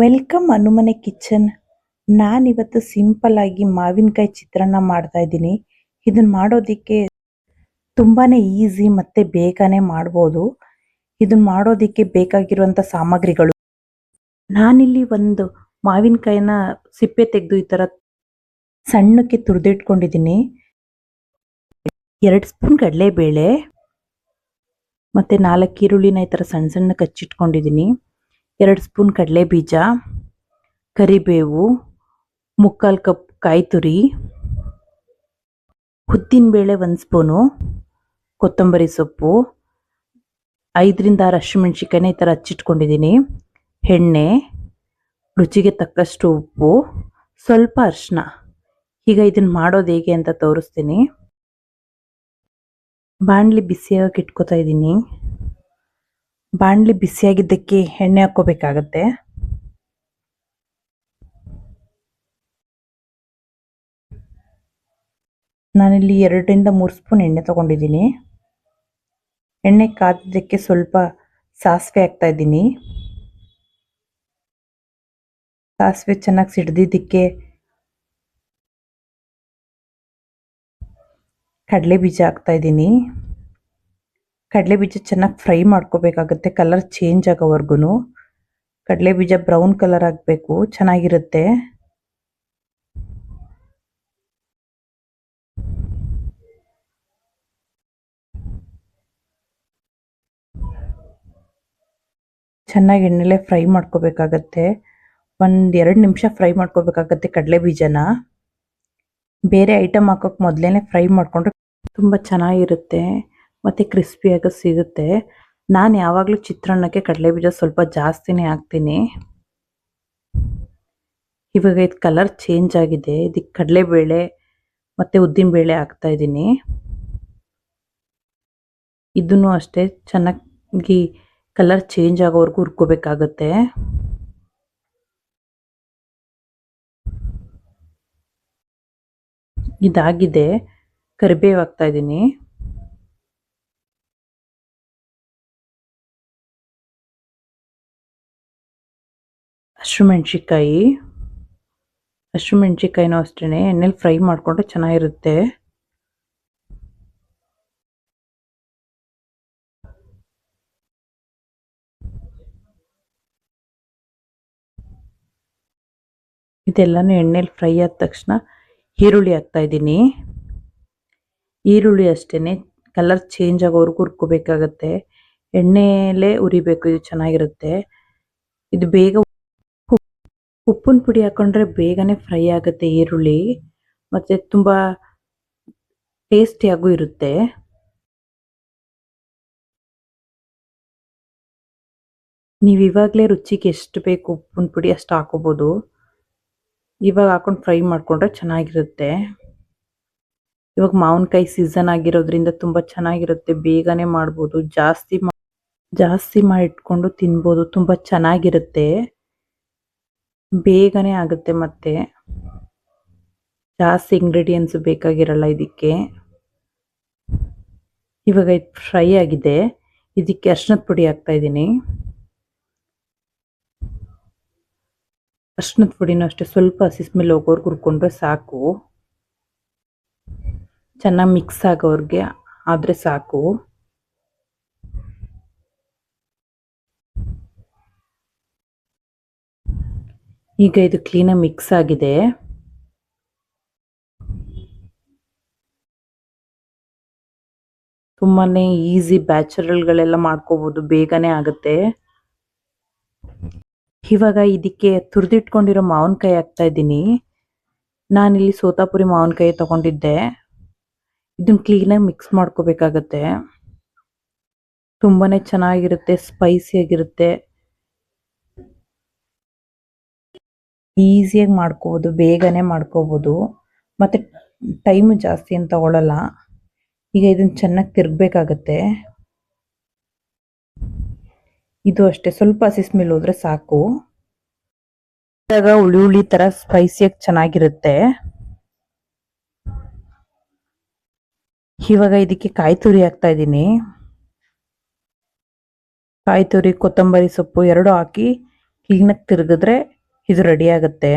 Welcome Hanumane kitchen. ನಾನಿವತ್ತು simple ಆಗಿ ಮಾವಿನಕಾಯಿ ಚಿತ್ರಾನ್ನ ಮಾಡ್ತಾ ಇದ್ದೀನಿ. ಇದನ್ನ ಮಾಡೋದಕ್ಕೆ ತುಂಬಾ ಈಸಿ ಮತ್ತು ಬೇಗನೆ ಮಾಡ್ಬೋದು. ಇದನ್ನ ಮಾಡೋದಕ್ಕೆ ಬೇಕಾಗಿರುವಂಥ ಸಾಮಗ್ರಿಗಳು. ನಾನಿಲ್ಲಿ ಒಂದು ಮಾವಿನಕಾಯಿನ ಸಿಪ್ಪೆ ತೆಗೆದು ಈ ಥರ ಸಣ್ಣಕ್ಕೆ ತುರಿದಿಟ್ಕೊಂಡಿದ್ದೀನಿ. ಎರಡು ಸ್ಪೂನ್ ಕಡಲೆಬೇಳೆ ಮತ್ತು ನಾಲ್ಕು ಈರುಳ್ಳಿನ ಈ ಥರ ಸಣ್ಣ ಸಣ್ಣ ಕಚ್ಚಿಟ್ಕೊಂಡಿದ್ದೀನಿ. ಎರಡು ಸ್ಪೂನ್ ಕಡಲೆ ಬೀಜ ಕರಿಬೇವು, ಮುಕ್ಕಾಲು ಕಪ್ ಕಾಯಿ ತುರಿ ಉದ್ದಿನಬೇಳೆ ಒಂದು ಸ್ಪೂನು, ಕೊತ್ತಂಬರಿ ಸೊಪ್ಪು, ಐದರಿಂದ ಆರು ಹಸಿಮೆಣ್ಸಿಕಾಯಿನ ಈ ಥರ ಹಚ್ಚಿಟ್ಕೊಂಡಿದ್ದೀನಿ. ಎಣ್ಣೆ, ರುಚಿಗೆ ತಕ್ಕಷ್ಟು ಉಪ್ಪು, ಸ್ವಲ್ಪ ಅರಿಶಿನ ಈಗ ಇದನ್ನು ಮಾಡೋದು ಹೇಗೆ ಅಂತ ತೋರಿಸ್ತೀನಿ. ಬಾಣಲಿ ಬಿಸಿಯಾಗಿ ಇಟ್ಕೋತಾ ಇದ್ದೀನಿ ಬಾಣಲಿ ಬಿಸಿಯಾಗಿದ್ದಕ್ಕೆ ಎಣ್ಣೆ ಹಾಕ್ಕೋಬೇಕಾಗತ್ತೆ. ನಾನಿಲ್ಲಿ ಎರಡರಿಂದ ಮೂರು ಸ್ಪೂನ್ ಎಣ್ಣೆ ತಗೊಂಡಿದ್ದೀನಿ. ಎಣ್ಣೆ ಕಾದಿದ್ದಕ್ಕೆ ಸ್ವಲ್ಪ ಸಾಸಿವೆ ಹಾಕ್ತಾ ಇದ್ದೀನಿ. ಸಾಸಿವೆ ಚೆನ್ನಾಗಿ ಸಿಡ್ದಿದ್ದಕ್ಕೆ ಕಡಲೆ ಬೀಜ ಹಾಕ್ತಾ ಇದ್ದೀನಿ. ಕಡಲೆ ಬೀಜ ಚೆನ್ನಾಗಿ ಫ್ರೈ ಮಾಡ್ಕೋಬೇಕಾಗತ್ತೆ ಕಲರ್ ಚೇಂಜ್ ಆಗೋವರೆಗೂ ಕಡಲೆ ಬೀಜ ಬ್ರೌನ್ ಕಲರ್ ಆಗಬೇಕು, ಚೆನ್ನಾಗಿರುತ್ತೆ. ಚೆನ್ನಾಗಿ ಎಣ್ಣೆಲೆ ಫ್ರೈ ಮಾಡ್ಕೋಬೇಕಾಗತ್ತೆ. ಒಂದು ಎರಡು ನಿಮಿಷ ಫ್ರೈ ಮಾಡ್ಕೋಬೇಕಾಗತ್ತೆ ಕಡಲೆ ಬೀಜನ. ಬೇರೆ ಐಟಮ್ ಹಾಕೋಕೆ ಮೊದಲೇ ಫ್ರೈ ಮಾಡಿಕೊಂಡ್ರೆ ತುಂಬ ಚೆನ್ನಾಗಿರುತ್ತೆ. ಮತ್ತು ಕ್ರಿಸ್ಪಿಯಾಗಿ ಸಿಗುತ್ತೆ. ನಾನು ಯಾವಾಗಲೂ ಚಿತ್ರಾನ್ನಕ್ಕೆ ಕಡಲೆ ಬೀಜ ಸ್ವಲ್ಪ ಜಾಸ್ತಿನೇ ಹಾಕ್ತೀನಿ. ಇವಾಗ ಇದು ಕಲರ್ ಚೇಂಜ್ ಆಗಿದೆ. ಇದಕ್ಕೆ ಕಡಲೆಬೇಳೆ ಮತ್ತು ಉದ್ದಿನಬೇಳೆ ಹಾಕ್ತಾ ಇದ್ದೀನಿ. ಇದನ್ನು ಅಷ್ಟೇ ಚೆನ್ನಾಗಿ ಕಲರ್ ಚೇಂಜ್ ಆಗೋವರೆಗೂ ಹುರ್ಕೋಬೇಕಾಗತ್ತೆ. ಇದಾಗಿದೆ. ಕರಿಬೇವು ಹಾಕ್ತಾ ಇದ್ದೀನಿ. ಹಸಿಮೆಣ್ಸಿಕಾಯಿ ಹಸಿಮೆಣ್ಸಿಕಾಯಿನೂ ಅಷ್ಟೇ ಎಣ್ಣೆಲಿ ಫ್ರೈ ಮಾಡಿಕೊಂಡ್ರೆ ಚೆನ್ನಾಗಿರುತ್ತೆ. ಇದೆಲ್ಲನೂ ಎಣ್ಣೆಲಿ ಫ್ರೈ ಆದ ತಕ್ಷಣ ಈರುಳ್ಳಿ ಹಾಕ್ತಾ ಇದ್ದೀನಿ. ಈರುಳ್ಳಿ ಅಷ್ಟೇ ಕಲರ್ ಚೇಂಜ್ ಆಗೋವರೆಗೂ ಹುರ್ಕೋಬೇಕಾಗತ್ತೆ. ಎಣ್ಣೆಲೇ ಉರಿಬೇಕು ಇದು ಚೆನ್ನಾಗಿರುತ್ತೆ. ಇದು ಬೇಗ ಉಪ್ಪಿನ ಪುಡಿ ಹಾಕೊಂಡ್ರೆ ಬೇಗನೆ ಫ್ರೈ ಆಗುತ್ತೆ ಈರುಳ್ಳಿ, ಮತ್ತು ತುಂಬ ಟೇಸ್ಟಿಯಾಗೂ ಇರುತ್ತೆ. ನೀವು ಇವಾಗಲೇ ರುಚಿಗೆ ಎಷ್ಟು ಬೇಕು ಉಪ್ಪಿನ ಪುಡಿ ಅಷ್ಟು ಹಾಕೋಬೋದು. ಇವಾಗ ಹಾಕೊಂಡು ಫ್ರೈ ಮಾಡಿಕೊಂಡ್ರೆ ಚೆನ್ನಾಗಿರುತ್ತೆ. ಇವಾಗ ಮಾವಿನಕಾಯಿ ಸೀಸನ್ ಆಗಿರೋದ್ರಿಂದ ತುಂಬ ಚೆನ್ನಾಗಿರುತ್ತೆ, ಬೇಗನೆ ಮಾಡ್ಬೋದು, ಜಾಸ್ತಿ ಜಾಸ್ತಿ ಮಾಡಿ ಇಟ್ಕೊಂಡು ತಿನ್ಬೋದು, ತುಂಬ ಚೆನ್ನಾಗಿರುತ್ತೆ. ಬೇಗನೆ ಆಗುತ್ತೆ ಮತ್ತೆ. ಜಾಸ್ತಿ ಇಂಗ್ರೀಡಿಯೆಂಟ್ಸ್ ಬೇಕಾಗಿರಲ್ಲ ಇದಕ್ಕೆ. ಇವಾಗ ಇದು ಫ್ರೈ ಆಗಿದೆ. ಇದಕ್ಕೆ ಅರ್ಶಿನದ ಪುಡಿ ಹಾಕ್ತಾ ಇದ್ದೀನಿ. ಅರ್ಶಿನದ ಪುಡಿನೂ ಅಷ್ಟೇ, ಸ್ವಲ್ಪ ಹಸಿ ಸ್ಮೆಲ್ ಹೋಗೋರ್ಗೆ ಹುರ್ಕೊಂಡ್ರೆ ಸಾಕು. ಚೆನ್ನಾಗಿ ಮಿಕ್ಸ್ ಆಗೋವ್ರಿಗೆ ಆದರೆ ಸಾಕು. ಈಗ ಇದು ಕ್ಲೀನಾಗಿ ಮಿಕ್ಸ್ ಆಗಿದೆ. ತುಂಬಾ ಈಸಿ ಬ್ಯಾಚುರಲ್ಗಳೆಲ್ಲ ಮಾಡ್ಕೋಬೋದು, ಬೇಗನೆ ಆಗುತ್ತೆ. ಇವಾಗ ಇದಕ್ಕೆ ತುರಿದಿಟ್ಕೊಂಡಿರೋ ಮಾವಿನಕಾಯಿ ಹಾಕ್ತಾ ಇದ್ದೀನಿ. ನಾನಿಲ್ಲಿ ಸೋತಾಪುರಿ ಮಾವಿನಕಾಯಿ ತಗೊಂಡಿದ್ದೆ. ಇದನ್ನ ಕ್ಲೀನಾಗಿ ಮಿಕ್ಸ್ ಮಾಡ್ಕೋಬೇಕಾಗತ್ತೆ. ತುಂಬಾನೇ ಚೆನ್ನಾಗಿರುತ್ತೆ ಸ್ಪೈಸಿಯಾಗಿರುತ್ತೆ ಈಸಿಯಾಗಿ ಮಾಡ್ಕೋಬೋದು, ಬೇಗನೆ ಮಾಡ್ಕೋಬೋದು. ಮತ್ತು ಟೈಮ್ ಜಾಸ್ತಿ ಅಂತ ತಗೊಳ್ಳಲ್ಲ ಈಗ ಇದನ್ನ ಚೆನ್ನಾಗಿ ತಿರ್ಗಬೇಕಾಗತ್ತೆ. ಇದು ಅಷ್ಟೇ. ಸ್ವಲ್ಪ ಹಸಿ ಮೇಲೆ ಹೋದ್ರೆ ಸಾಕು. ಇದಾಗ ಹುಳಿ ಹುಳಿ ತರ ಸ್ಪೈಸಿಯಾಗಿ ಚೆನ್ನಾಗಿರುತ್ತೆ. ಇವಾಗ ಇದಕ್ಕೆ ಕಾಯಿ ತುರಿ ಹಾಕ್ತಾ ಇದ್ದೀನಿ. ಕಾಯಿ ತುರಿ, ಕೊತ್ತಂಬರಿ ಸೊಪ್ಪು ಎರಡು ಹಾಕಿ ಕ್ಲೀನಾಗಿ ತಿರುಗಿದ್ರೆ ಇದು ರೆಡಿ ಆಗುತ್ತೆ.